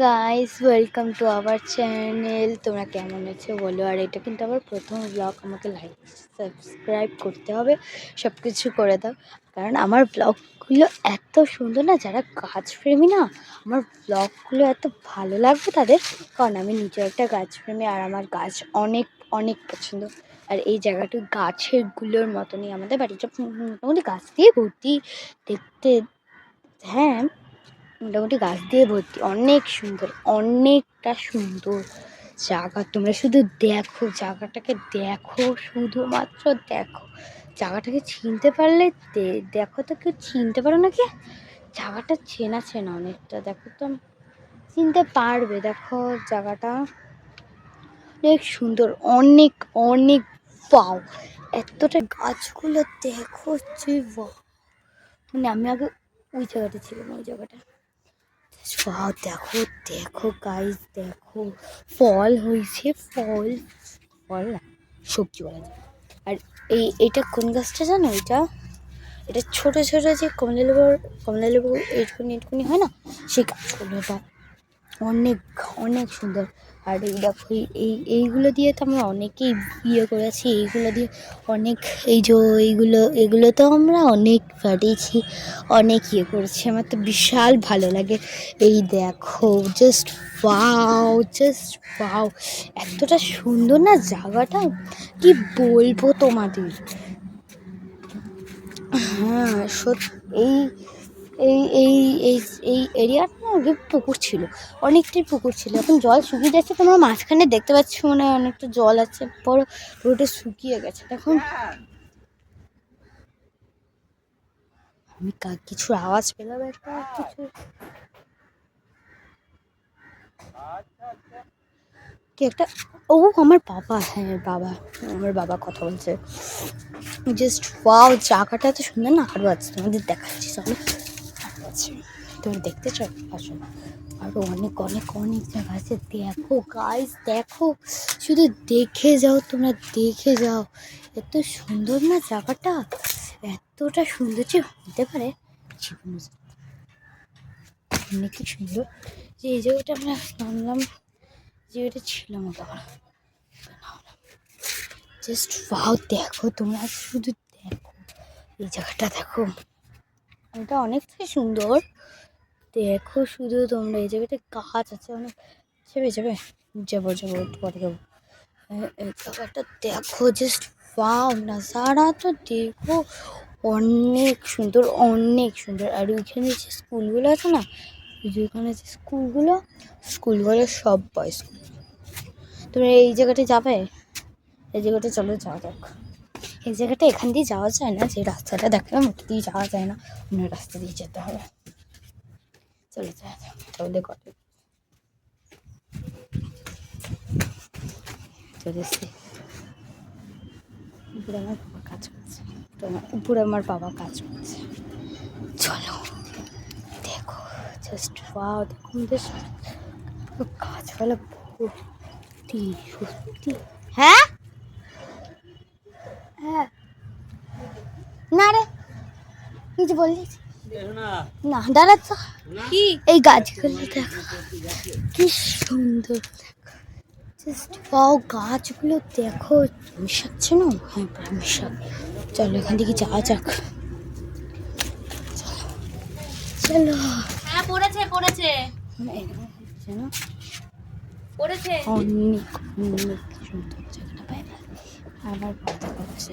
Guys welcome to our channel তোমরা কেমন আছো বলো? আর এটা কিন্তু আমার প্রথম ব্লগ আমাকে লাইক সাবস্ক্রাইব করতে হবে সব কিছু করে দাও। কারণ আমার ব্লগগুলো এত সুন্দর না, যারা গাছপ্রেমী না, আমার ব্লগগুলো এত ভালো লাগবে তাদের। কারণ আমি নিজে একটা গাছ গাছপ্রেমী আর আমার গাছ অনেক অনেক পছন্দ। আর এই জায়গাটা গাছেরগুলোর মতনই আমাদের বাড়িটা মোটামুটি গাছ দিয়ে ভর্তি দেখতে হ্যাঁ মোটামুটি গাছ দিয়ে ভর্তি। অনেক সুন্দর, অনেকটা সুন্দর জায়গা। তোমরা শুধু দেখো, জায়গাটাকে দেখো, শুধুমাত্র দেখো। জায়গাটাকে চিনতে পারলে দেখো তো কেউ চিনতে পারো না কি? জায়গাটা চেনা চেনা অনেকটা, দেখো তো। চিনতে পারবে, দেখো জায়গাটা। অনেক সুন্দর, অনেক অনেক পাও। এতটা গাছগুলো দেখো, যে। মানে আমি আগে ওই জায়গাটা ছিলাম, ওই জায়গাটা। দেখো দেখো গাইস দেখো। ফল হয়েছে, ফল। ফল সবজি বলা যায়। আর এই, এটা কোন গাছটা জানো এটা? এটা ছোট ছোট যে কমলা লেবুর কমলা লেবু এইটুকুনি এইটুকুনি হয় না? সেই গাছগুলো এটা অনেক অনেক সুন্দর। আর এই দেখো, এই- এই, এইগুলো দিয়ে তো আমরা অনেকেই ইয়ে করেছি, এইগুলো দিয়ে অনেক, এই যে এইগুলো, এগুলো তো আমরা অনেক বাড়িয়েছি, অনেক ইয়ে করেছি, আমার তো বিশাল ভালো লাগে। এই দেখো জাস্ট ওয়াও জাস্ট ওয়াও এতটা সুন্দর না জায়গাটা? কি বলব তোমাদের? হ্যাঁ সত্যি এই এই এই এই এই এরিয়াটা না আগে পুকুর ছিল। অনেকটাই পুকুর ছিল। এখন জল শুকিয়ে যাচ্ছে, তোমরা মাঝখানে দেখতে পাচ্ছ মানে অনেকটা জল আছে বড় রোডে শুকিয়ে গেছে। এখন আমি কিছু আওয়াজ পেলাম একটা, কিছু। কি একটা? ও, আমার বাবা হ্যাঁ বাবা, আমার বাবা কথা বলছে। জাস্ট ওয়াও জায়গাটা এত সুন্দর না? আরও আছে, তোমাদের দেখাচ্ছি, চলো। আচ্ছা তুমি দেখতে চাও? আসো। আরও অনেক অনেক অনেক জায়গা আছে। দেখো গাইস দেখো। শুধু দেখে যাও, তোমরা দেখে যাও। এত সুন্দর না জায়গাটা? এতটা সুন্দর যে হতে পারে। জীবনে অনেকই সুন্দর। যে এই জায়গাটা আমরা নামলাম যে ছিলাম তখন জাস্ট ভাও দেখো তোমরা শুধু দেখো। এই জায়গাটা দেখো। এটা অনেকটাই সুন্দর। দেখো শুধু তোমরা, এই জায়গাটা গাছ আছে, অনেক। যাবে যাবে। যাব যাব, একটু পরে যাব। জায়গাটা দেখো জাস্ট ওয়াও নাজারা তো দেখো অনেক সুন্দর অনেক সুন্দর। আর ওইখানে যে স্কুলগুলো আছে না ওইখানে যে স্কুলগুলো স্কুলগুলো সব বয় স্কুল তুমি এই জায়গাটায় যাবে? এই জায়গাটা চলো, যাওয়া যাক। এই জায়গাটা এখান দিয়ে যাওয়া যায় না, যে রাস্তাটা দেখলাম ওটা দিয়ে যাওয়া যায় না, অন্য রাস্তা দিয়ে যেতে হবে। চলে যাক, তাহলে কত চলে উপরে আমার বাবা কাজ করছে। উপরে আমার- বাবা কাজ করছে। চলো, দেখো জাস্ট ওয়াও দেখুন জাস্ট গাছপালা ভর্তি, সত্যি। হ্যাঁ? হ্যাঁ। না রে কিছু বললি না দাঁড়াচ্ছ কি? এই গাছগুলো দেখো। কি সুন্দর দেখো। গাছগুলো দেখো। মিশাচ্ছে না? হ্যাঁ মিশাক চলো এখান থেকে যাওয়া যাক। চলো। চলো হ্যাঁ পড়েছে পড়েছে। না? পড়েছে। অনেক অনেক সুন্দর জায়গাটা। পাই আমার কথা করছে